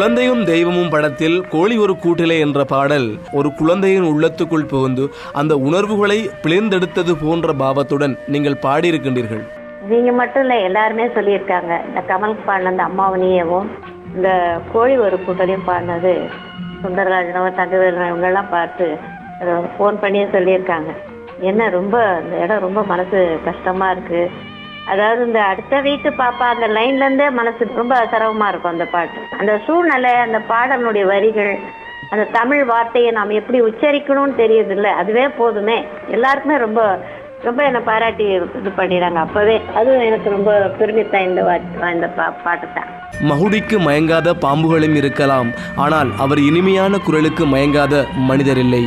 குழந்தையும் தெய்வமும் படத்தில் கோழி ஒரு கூட்டிலே என்ற பாடல் ஒரு குழந்தையின் உள்ளத்துக்குள் புகுந்து அந்த உணர்வுகளை பிளந்தெடுத்தது போன்ற பாவத்துடன் நீங்கள் பாடியிருக்கின்றீர்கள். நீங்க மட்டும் இல்ல எல்லாருமே சொல்லியிருக்காங்க. இந்த கமல் பாடின அந்த அம்மாவனியவும் இந்த கோழி ஒரு கூட்டலையும் பாடினது சுந்தரராஜனவர் தங்கவேலன் இவங்கெல்லாம் பார்த்து ஃபோன் பண்ணியே சொல்லியிருக்காங்க. என்ன ரொம்ப அந்த இடம் ரொம்ப மனசு கஷ்டமா இருக்கு. அதாவது இந்த அடுத்த வீட்டு பாப்பா அந்த லைன்ல இருந்தே மனசு ரொம்ப சிரமமா இருக்கும் அந்த பாட்டு. அந்த சூழ்நிலை அந்த பாடலுடைய வரிகள் அந்த தமிழ் வார்த்தையை நாம் எப்படி உச்சரிக்கணும்னு தெரியுது இல்லை அதுவே போதுமே. எல்லாருக்குமே ரொம்ப ரொம்ப என்னை பாராட்டி இது பண்ணிடுறாங்க அப்பவே. அதுவும் எனக்கு ரொம்ப பெருமித்தான் இந்த வா- இந்த பா பாட்டு தான் மகுடிக்கு மயங்காத பாம்புகளும் இருக்கலாம் ஆனால் அவர் இனிமையான குரலுக்கு மயங்காத மனிதர் இல்லை.